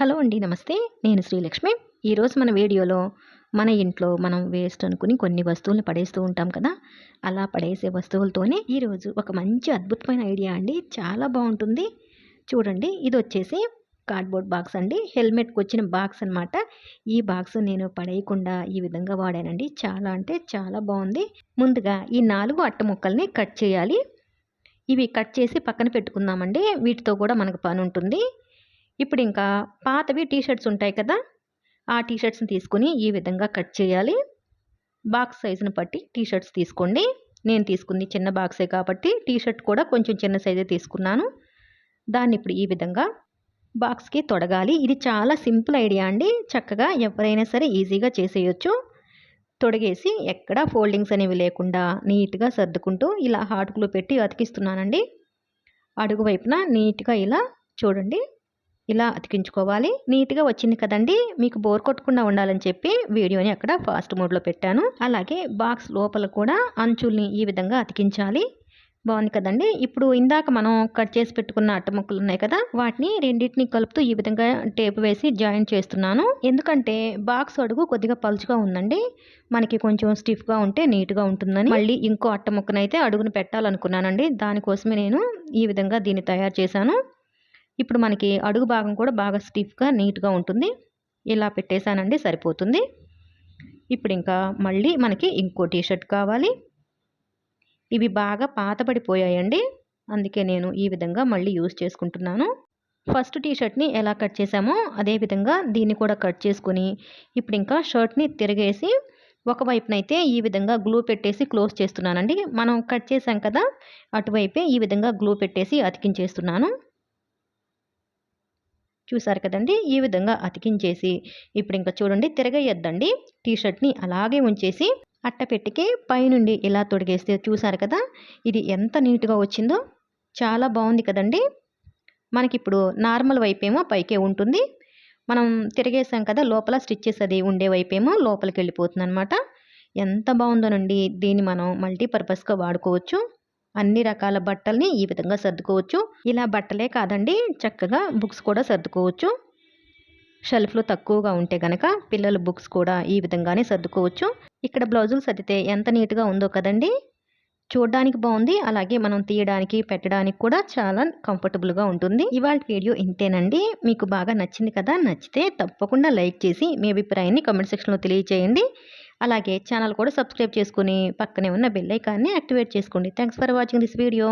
Hello అండి నమస్తే. నేను శ్రీలక్ష్మి. ఈరోజు మన వీడియోలో మన ఇంట్లో మనం వేస్ట్ అనుకుని కొన్ని వస్తువులను పడేస్తూ ఉంటాం కదా? అలా పడేసే వస్తువులతోనే ఈరోజు ఒక మంచి అద్భుతమైన ఐడియా అండి. చాలా బాగుంటుంది. చూడండి ఇది వచ్చేసి కార్డ్బోర్డ్ బాక్స్ అండి. హెల్మెట్కి వచ్చిన బాక్స్ అనమాట ఈ బాక్స్ నేను పడేయకుండా ఈ విధంగా వాడానండి. చాలా అంటే చాలా బాగుంది. ముందుగా ఈ నాలుగు అట్ట ముక్కల్ని కట్ చేయాలి. ఇవి కట్ చేసి పక్కన పెట్టుకుందామండి. వీటితో కూడా మనకు పని ఉంటుంది. ఇప్పుడు ఇంకా పాతవి టీ షర్ట్స్ ఉంటాయి కదా ఆ టీ షర్ట్స్ని తీసుకొని ఈ విధంగా కట్ చేయాలి. బాక్స్ సైజుని బట్టి టీ షర్ట్స్ తీసుకోండి. నేను తీసుకుంది చిన్న బాక్సే కాబట్టి టీ షర్ట్ కూడా కొంచెం చిన్న సైజే తీసుకున్నాను. దాన్ని ఇప్పుడు ఈ విధంగా బాక్స్కి తొడగాలి. ఇది చాలా సింపుల్ ఐడియా అండి. చక్కగా ఎవరైనా సరే ఈజీగా చేసేయచ్చు. తొడగేసి ఎక్కడ ఫోల్డింగ్స్ అనేవి లేకుండా నీట్గా సర్దుకుంటూ ఇలా హాట్ గ్లూ పెట్టి అతికిస్తున్నానండి. అడుగు వైపున నీట్గా ఇలా చూడండి. ఇలా అతికించుకోవాలి. నీట్గా వచ్చింది కదండి మీకు బోర్ కొట్టకుండా ఉండాలని చెప్పి వీడియోని అక్కడ ఫాస్ట్ మోడ్లో పెట్టాను. అలాగే బాక్స్ లోపల కూడా అంచుల్ని ఈ విధంగా అతికించాలి. బాగుంది కదండి? ఇప్పుడు ఇందాక మనం కట్ చేసి పెట్టుకున్న అట్ట ముక్కలు ఉన్నాయి కదా వాటిని రెండింటిని కలుపుతూ ఈ విధంగా టేప్ వేసి జాయిన్ చేస్తున్నాను. ఎందుకంటే బాక్స్ అడుగు కొద్దిగా పలుచుగా ఉందండి. మనకి కొంచెం స్టిఫ్గా ఉంటే నీట్గా ఉంటుందని. మళ్ళీ ఇంకో అట్ట ముక్కనైతే అడుగును పెట్టాలనుకున్నానండి. దానికోసమే నేను ఈ విధంగా దీన్ని తయారు చేశాను. ఇప్పుడు మనకి అడుగు భాగం కూడా బాగా స్టిఫ్గా నీట్గా ఉంటుంది. ఇలా పెట్టేశానండి సరిపోతుంది. ఇప్పుడు ఇంకా మళ్ళీ మనకి ఇంకో టీషర్ట్ కావాలి. ఇవి బాగా పాతబడిపోయాయండి. అందుకే నేను ఈ విధంగా మళ్ళీ యూజ్ చేసుకుంటున్నాను. ఫస్ట్ టీషర్ట్ని ఎలా కట్ చేసామో అదేవిధంగా దీన్ని కూడా కట్ చేసుకుని ఇప్పుడు ఇంకా షర్ట్ని తిరిగేసి ఒకవైపునైతే ఈ విధంగా గ్లూ పెట్టేసి క్లోజ్ చేస్తున్నానండి. మనం కట్ చేసాం కదా అటువైపే ఈ విధంగా గ్లూ పెట్టేసి అతికించేస్తున్నాను. చూసారు కదండి? ఈ విధంగా అతికించేసి ఇప్పుడు ఇంకా చూడండి తిరగయ్యొద్దండి టీషర్ట్ని అలాగే ఉంచేసి అట్టపెట్టికి పైనుండి ఇలా తొడిగేస్తే చూసారు కదా? ఇది ఎంత నీట్గా వచ్చిందో చాలా బాగుంది కదండి. మనకిప్పుడు నార్మల్ వైపేమో పైకే ఉంటుంది. మనం తిరిగేసాం కదా లోపల స్టిచ్చెస్ అది ఉండే వైపేమో లోపలికి వెళ్ళిపోతుంది అనమాట ఎంత బాగుందోనండి దీన్ని మనం మల్టీపర్పస్గా వాడుకోవచ్చు. అన్ని రకాల బట్టల్ని ఈ విధంగా సర్దుకోవచ్చు. ఇలా బట్టలే కాదండి చక్కగా బుక్స్ కూడా సర్దుకోవచ్చు. షెల్ఫ్లు తక్కువగా ఉంటే కనుక పిల్లల బుక్స్ కూడా ఈ విధంగానే సర్దుకోవచ్చు. ఇక్కడ బ్లౌజులు సర్దితే ఎంత నీట్గా ఉందో కదండి. చూడడానికి బాగుంది అలాగే మనం తీయడానికి పెట్టడానికి కూడా చాలా కంఫర్టబుల్గా ఉంటుంది. ఇవాళ వీడియో ఇంతేనండి. మీకు బాగా నచ్చింది కదా నచ్చితే తప్పకుండా లైక్ చేసి మీ అభిప్రాయాన్ని కమెంట్ సెక్షన్లో తెలియజేయండి అలాగే ఛానల్ కూడా సబ్స్క్రైబ్ చేసుకుని పక్కనే ఉన్న బెల్ ఐకాన్ని యాక్టివేట్ చేసుకోండి. Thanks for watching this video